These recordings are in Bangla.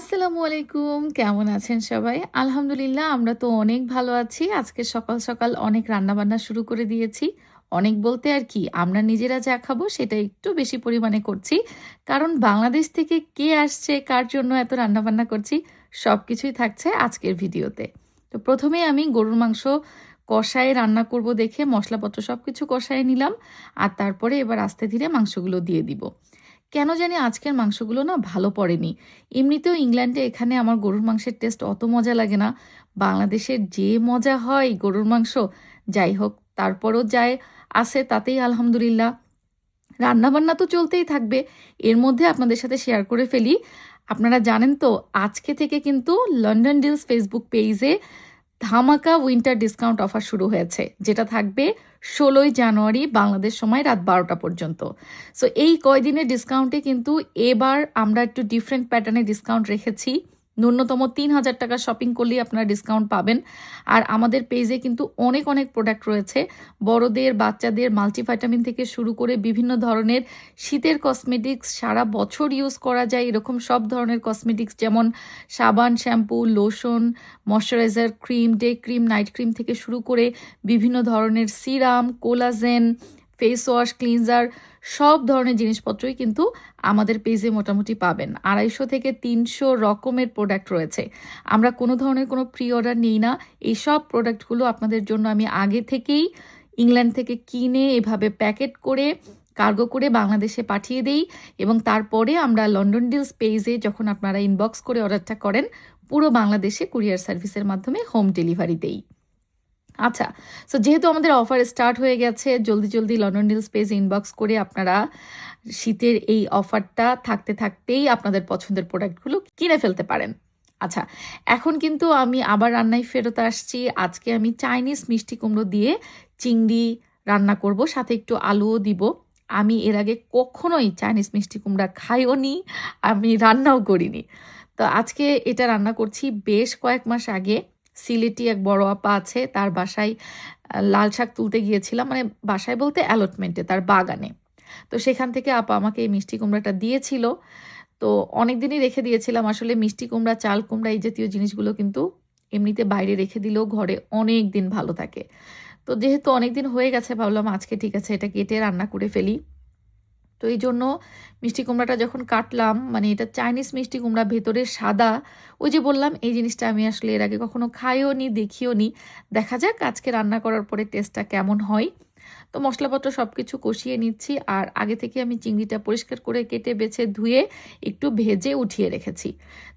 আসসালামু আলাইকুম। কেমন আছেন সবাই? আলহামদুলিল্লাহ, আমরা তো অনেক ভালো আছি। আজকে সকাল সকাল অনেক রান্নাবান্না শুরু করে দিয়েছি। অনেক বলতে আর কি, আমরা নিজেরা যা খাব সেটা একটু বেশি পরিমাণে করছি। কারণ বাংলাদেশ থেকে কে আসছে, কার জন্য এত রান্নাবান্না করছি সব কিছুই থাকছে আজকের ভিডিওতে। তো প্রথমে আমি গরুর মাংস কষায় রান্না করব দেখে মশলাপত্র সব কিছু কষায় নিলাম। আর তারপরে এবার আস্তে ধীরে মাংসগুলো দিয়ে দিব। কেন জানি আজকের মাংসগুলো না ভালো পড়েনি। এমনিতেও ইংল্যান্ডে এখানে আমার গরুর মাংসের টেস্ট অত মজা লাগে না। বাংলাদেশের যে মজা হয় গরুর মাংস, যাই হোক, তারপরও যায় আসে তাতেই আলহামদুলিল্লাহ। রান্নাবান্না তো চলতেই থাকবে, এর মধ্যে আপনাদের সাথে শেয়ার করে ফেলি। আপনারা জানেন তো, আজকে থেকে কিন্তু লন্ডন ডিলস ফেসবুক পেজে ধামাকা উইন্টার ডিসকাউন্ট অফার শুরু হয়েছে, যেটা থাকবে ষোলোই জানুয়ারি বাংলাদেশ সময় রাত বারোটা পর্যন্ত। সো এই কয়দিনের ডিসকাউন্টে কিন্তু এবার আমরা একটু ডিফারেন্ট প্যাটার্নে ডিসকাউন্ট রেখেছি। ন্যূনতম তিন হাজার টাকা শপিং করলেই আপনারা ডিসকাউন্ট পাবেন। আর আমাদের পেজে কিন্তু অনেক অনেক প্রোডাক্ট রয়েছে। বড়দের, বাচ্চাদের মাল্টিভাইটামিন থেকে শুরু করে বিভিন্ন ধরনের শীতের কসমেটিক্স সারা বছর ইউজ করা যায়। এরকম সব ধরনের কসমেটিক্স যেমন সাবান shampoo lotion moisturiser cream day cream night cream থেকে শুরু করে বিভিন্ন ধরনের serum collagen face wash cleanser সব ধরনের জিনিসপত্রই কিন্তু আমাদের পেজে মোটামুটি পাবেন। আড়াইশো থেকে তিনশো রকমের প্রোডাক্ট রয়েছে। আমরা কোনো ধরনের কোনো প্রি অর্ডার নিই না। এই সব প্রোডাক্টগুলো আপনাদের জন্য আমি আগে থেকেই ইংল্যান্ড থেকে কিনে এভাবে প্যাকেট করে কার্গো করে বাংলাদেশে পাঠিয়ে দেই এবং তারপরে আমরা লন্ডন ডিলস পেজে যখন আপনারা ইনবক্স করে অর্ডারটা করেন, পুরো বাংলাদেশে কুরিয়ার সার্ভিসের মাধ্যমে হোম ডেলিভারি দেই। আচ্ছা সো যেহেতু আমাদের অফার স্টার্ট হয়ে গেছে, জলদি জলদি লন্ডন ডিলস পেজ ইনবক্স করে আপনারা শীতের এই অফারটা থাকতে থাকতেই আপনাদের পছন্দের প্রোডাক্টগুলো কিনে ফেলতে পারেন। আচ্ছা এখন কিন্তু আমি আবার রান্নায় ফেরত আসছি। আজকে আমি চাইনিজ মিষ্টি কুমড়ো দিয়ে চিংড়ি রান্না করব, সাথে একটু আলুও দিব। আমি এর আগে কখনোই চাইনিজ মিষ্টি কুমড়া খাইও নি, আমি রান্নাও করিনি। তো আজকে এটা রান্না করছি বেশ কয়েক মাস আগে। সিলেটি এক বড় আপা আছে, তার বাসায় লাল শাক তুলতে গিয়েছিলাম মানে বাসায় বলতে অ্যালটমেন্টে তার বাগানে। তো সেখান থেকে আপা আমাকে এই মিষ্টি কুমড়াটা দিয়েছিল। তো অনেক দিনই রেখে দিয়েছিলাম, আসলে মিষ্টি কুমড়া, চাল কুমড়া এই জাতীয় জিনিসগুলো কিন্তু এমনিতে বাইরে রেখে দিলেও ঘরে অনেক দিন ভালো থাকে। তো যেহেতু অনেক দিন হয়ে গেছে, ভাবলাম আজকে ঠিক আছে, এটা কেটে রান্না করে ফেলি। তো এই জন্য মিষ্টি কুমড়াটা যখন কাটলাম মানে এটা চাইনিজ মিষ্টি কুমড়া, ভেতরে সাদা, ওই যে বললাম, এই জিনিসটা আমি আসলে এর আগে কখনো খাইও নি দেখিও নি দেখা যাক আজকে রান্না করার পরে টেস্টটা কেমন হয়। তো মশলাপত্র সব কিছু কষিয়ে নিচ্ছি আর আগে থেকে আমি চিংড়িটা পরিষ্কার করে কেটে, বেছে, ধুয়ে একটু ভেজে উঠিয়ে রেখেছি।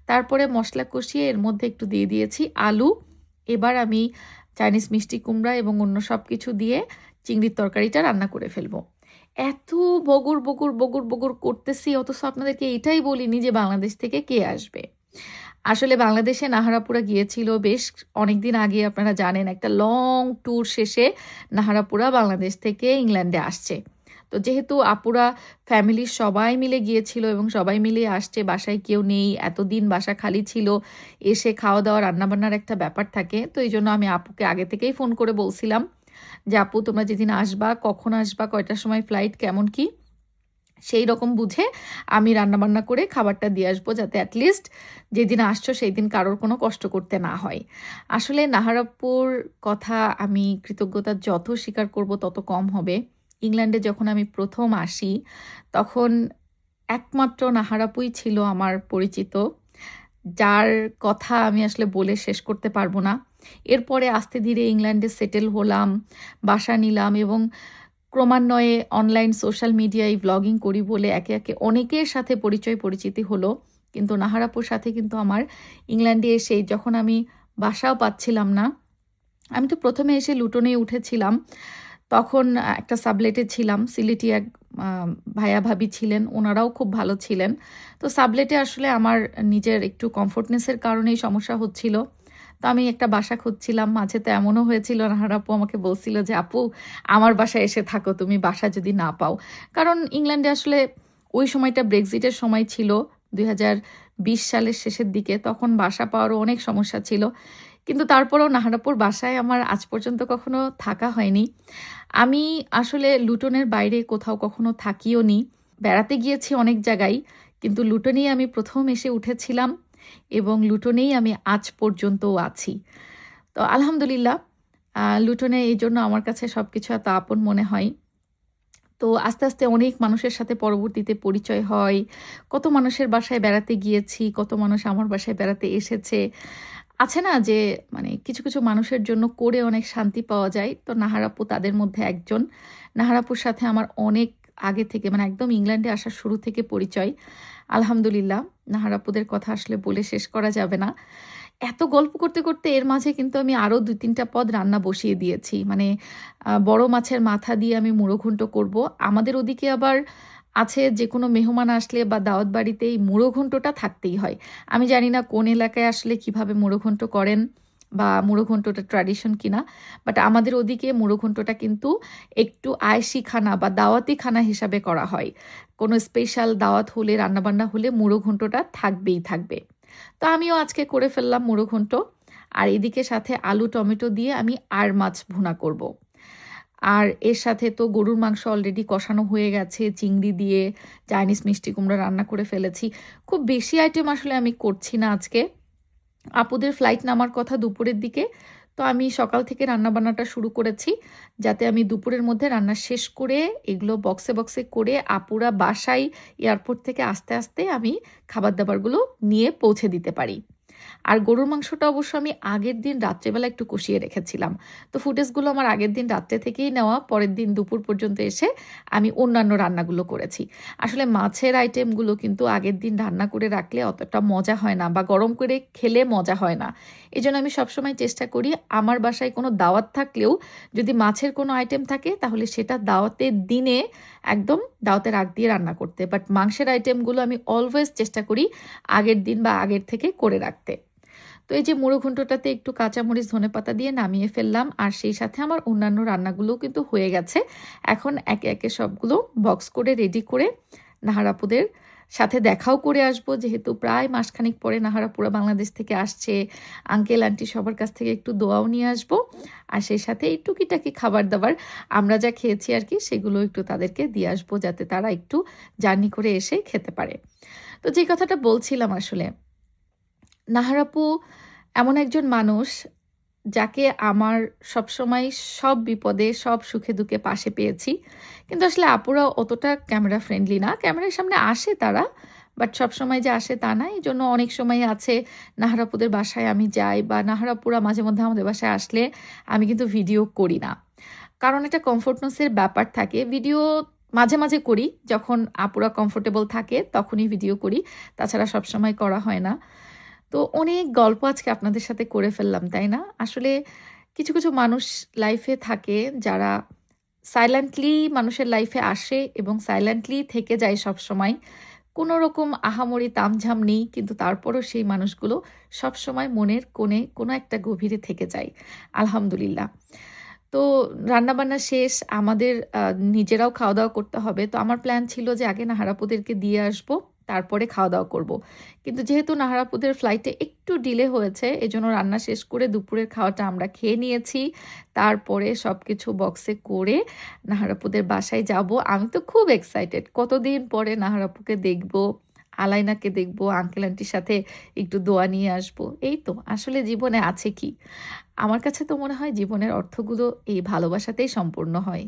তারপরে মশলা কষিয়ে এর মধ্যে একটু দিয়ে দিয়েছি আলু। এবার আমি চাইনিজ মিষ্টি কুমড়া এবং অন্য সব কিছু দিয়ে চিংড়ির তরকারিটা রান্না করে ফেলব। এত বগুর বগুর বগুর বগুর করতেছি, অথচ আপনাদেরকে এটাই বলিনি যে বাংলাদেশ থেকে কে আসবে। আসলে বাংলাদেশে নাহারাপুরা গিয়েছিল বেশ অনেক দিন আগে, আপনারা জানেন, একটা লং ট্যুর শেষে নাহারাপুরা বাংলাদেশ থেকে ইংল্যান্ডে আসছে। তো যেহেতু আপুরা ফ্যামিলির সবাই মিলে গিয়েছিল এবং সবাই মিলে আসছে, বাসায় কেউ নেই, এতদিন বাসা খালি ছিল, এসে খাওয়া দাওয়া রান্নাবান্নার একটা ব্যাপার থাকে, তো এই জন্য আমি আপুকে আগে থেকেই ফোন করে বলছিলাম। যে আপু, তোমরা যেদিন আসবা, কখন আসবা, কয়টার সময় ফ্লাইট কেমন কি, সেই রকম বুঝে আমি রান্নাবান্না করে খাবারটা দিয়ে আসব যাতে অ্যাটলিস্ট যেদিন আসছো সেই দিন কারোর কোনো কষ্ট করতে না হয়। আসলে নাহারাপুর কথা আমি কৃতজ্ঞতা যত স্বীকার করব তত কম হবে। ইংল্যান্ডে যখন আমি প্রথম আসি, তখন একমাত্র নাহারাপুই ছিল আমার পরিচিত, যার কথা আমি আসলে বলে শেষ করতে পারব না। এরপরে আস্তে ধীরে ইংল্যান্ডে সেটেল হলাম, বাসা নিলাম এবং ক্রমান্বয়ে অনলাইন সোশ্যাল মিডিয়ায় ব্লগিং করি বলে একে একে অনেকের সাথে পরিচয় পরিচিতি হলো। কিন্তু নাহারাপুর সাথে কিন্তু আমার ইংল্যান্ডে এসে যখন আমি বাসাও পাচ্ছিলাম না, আমি তো প্রথমে এসে লুটনেই উঠেছিলাম। তখন একটা সাবলেটে ছিলাম, সিলেটি এক ভাইয়া ভাবি ছিলেন, ওনারাও খুব ভালো ছিলেন। তো সাবলেটে আসলে আমার নিজের একটু কমফোর্টনেসের কারণেই সমস্যা হচ্ছিল। তো আমি একটা বাসা খুঁজছিলাম, মাঝে তো এমনও হয়েছিল নাহার আপু আমাকে বলছিল যে, আপু, আমার বাসায় এসে থাকো, তুমি বাসা যদি না পাও। কারণ ইংল্যান্ডে আসলে ওই সময়টা ব্রেক্সিটের সময় ছিল, দুই সালের শেষের দিকে, তখন বাসা পাওয়ারও অনেক সমস্যা ছিল। কিন্তু তারপরেও নাহারাপুর বাসায় আমার আজ পর্যন্ত কখনো থাকা হয়নি। আমি আসলে লুটনের বাইরে কোথাও কখনো থাকিও নি বেড়াতে গিয়েছি অনেক জায়গায়, কিন্তু লুটনেই আমি প্রথম এসে উঠেছিলাম। এবং লুটনেই আমি আজ পর্যন্তও আছি। তো আলহামদুলিল্লাহ লুটনে এই জন্য আমার কাছে সব কিছু এত আপন মনে হয়। তো আস্তে আস্তে অনেক মানুষের সাথে পরবর্তীতে পরিচয় হয়। কত মানুষের বাসায় বেড়াতে গিয়েছি, কত মানুষ আমার বাসায় বেড়াতে এসেছে। আছে না যে মানে কিছু কিছু মানুষের জন্য করে অনেক শান্তি পাওয়া যায়। তো নাহারাপু তাদের মধ্যে একজন। নাহারাপুর সাথে আমার অনেক আগে থেকে মানে একদম ইংল্যান্ডে আসার শুরু থেকে পরিচয়। আলহামদুলিল্লাহ, নাহারাপুদের কথা আসলে বলে শেষ করা যাবে না। এত গল্প করতে করতে এর মাঝে কিন্তু আমি আরও দুই তিনটা পদ রান্না বসিয়ে দিয়েছি। মানে বড় মাছের মাথা দিয়ে আমি মুড়ো ঘন্ট করব। আমাদের ওদিকে আবার আছে যে কোনো মেহমান আসলে বা দাওয়াত বাড়িতে এই মুড়ো ঘন্টটা থাকতেই হয়। আমি জানি না কোন এলাকায় আসলে কীভাবে মুড়ো ঘন্ট করেন। বা মুড়ো ঘন্টটা ট্র্যাডিশন কিনা বাট আমাদের ওদিকে মুড়ো ঘন্টটা কিন্তু একটু আয়সি খানা বা দাওয়াতি খানা হিসাবে করা হয়। কোনো স্পেশাল দাওয়াত হলে, রান্নাবান্না হলে মুড়ো ঘন্টটা থাকবেই থাকবে। তো আমিও আজকে করে ফেললাম মুড়ো ঘন্ট আর এদিকে সাথে আলু, টমেটো দিয়ে আমি আর মাছ ভুনা করব। আর এর সাথে তো গরুর মাংস অলরেডি কষানো হয়ে গেছে, চিংড়ি দিয়ে, চাইনিজ মিষ্টি কুমড়া রান্না করে ফেলেছি। খুব বেশি আইটেম আসলে আমি করছি না আজকে। আপুদের ফ্লাইট নামার কথা দুপুরের দিকে। তো আমি সকাল থেকে রান্না রান্নাবান্নাটা শুরু করেছি, যাতে আমি দুপুরের মধ্যে রান্না শেষ করে এগুলো বক্সে বক্সে করে আপুরা বাসায় এয়ারপোর্ট থেকে আস্তে আস্তে আমি খাবার দাবারগুলো নিয়ে পৌঁছে দিতে পারি। আর গরুর মাংসটা অবশ্য আমি আগের দিন রাত্রেবেলা একটু কষিয়ে রেখেছিলাম। তো ফুটেজগুলো আমার আগের দিন রাত্রে থেকেই নেওয়া, পরের দিন দুপুর পর্যন্ত এসে আমি অন্যান্য রান্নাগুলো করেছি। আসলে মাছের আইটেমগুলো কিন্তু আগের দিন রান্না করে রাখলে অতটা মজা হয় না বা গরম করে খেলে মজা হয় না। এই জন্য আমি সবসময় চেষ্টা করি, আমার বাসায় কোনো দাওয়াত থাকলেও যদি মাছের কোনো আইটেম থাকে তাহলে সেটা দাওয়াতের দিনে একদম দাওতে রাগ দিয়ে রান্না করতে। বাট মাংসের আইটেমগুলো আমি অলওয়েজ চেষ্টা করি আগের দিন বা আগের থেকে করে রাখতে। তো এই যে মুড়ো ঘন্টটাতে একটু কাঁচামরিচ, ধনে পাতা দিয়ে নামিয়ে ফেললাম, আর সেই সাথে আমার অন্যান্য রান্নাগুলোও কিন্তু হয়ে গেছে। এখন একে একে সবগুলো বক্স করে রেডি করে নাহারাপুদের সাথে দেখাও করে আসব, যেহেতু প্রায় মাসখানিক পরে নাহারাপুরা বাংলাদেশ থেকে আসছে। আঙ্কেল আন্টি সবার কাছ থেকে একটু দোয়াও নিয়ে আসব। আর সেই সাথে এই টুকিটাকি খাবার দাবার আমরা যা খেয়েছি আর কি, সেগুলো একটু তাদেরকে দিয়ে আসব, যাতে তারা একটু জার্নি করে এসে খেতে পারে। তো যে কথাটা বলছিলাম আসলে, নাহারাপু এমন একজন মানুষ যাকে আমার সবসময় সব বিপদে, সব সুখে দুঃখে পাশে পেয়েছি। কিন্তু আসলে আপুরা অতটা ক্যামেরা ফ্রেন্ডলি না। ক্যামেরার সামনে আসে তারা বাট সবসময় যে আসে তা না। এই জন্য অনেক সময় আছে নাহারাপুদের বাসায় আমি যাই বা নাহারাপুরা মাঝে মধ্যে আমাদের বাসায় আসলে আমি কিন্তু ভিডিও করি না। কারণ একটা কমফোর্টনেসের ব্যাপার থাকে। ভিডিও মাঝে মাঝে করি। যখন আপুরা কমফোর্টেবল থাকে তখনই ভিডিও করি। তাছাড়া সবসময় করা হয় না। তো অনেক গল্প আজকে আপনাদের সাথে করে ফেললাম, তাই না? আসলে কিছু কিছু মানুষ লাইফে থাকে যারা সাইলেন্টলি মানুষের লাইফে আসে এবং সাইলেন্টলি থেকে যায় সব সময় কোনো রকম আহামরি তামঝাম নেই, কিন্তু তারপরও সেই মানুষগুলো সব সময় মনের কোণে কোনো একটা গভীরে থেকে যায়, আলহামদুলিল্লাহ। তো রান্নাবান্না শেষ, আমাদের নিজেরাও খাওয়া দাওয়া করতে হবে। তো আমার প্ল্যান ছিল যে আগে নাহারাপুদেরকে দিয়ে আসব। তারপরে খাওয়া দাওয়া করব। কিন্তু যেহেতু নাহারাপুদের ফ্লাইটে একটু ডিলে হয়েছে, এজন্য রান্না শেষ করে দুপুরের খাওয়াটা আমরা খেয়ে নিয়েছি। তারপরে সব কিছু বক্সে করে নাহারাপুদের বাসায় যাব। আমি তো খুব এক্সাইটেড কতদিন পরে নাহারাপুকে দেখব, আলাইনাকে দেখব আঙ্কেল আন্টির সাথে একটু দোয়া নিয়ে আসব? এই তো, আসলে জীবনে আছে কি? আমার কাছে তো মনে হয় জীবনের অর্থগুলো এই ভালোবাসাতেই সম্পূর্ণ হয়।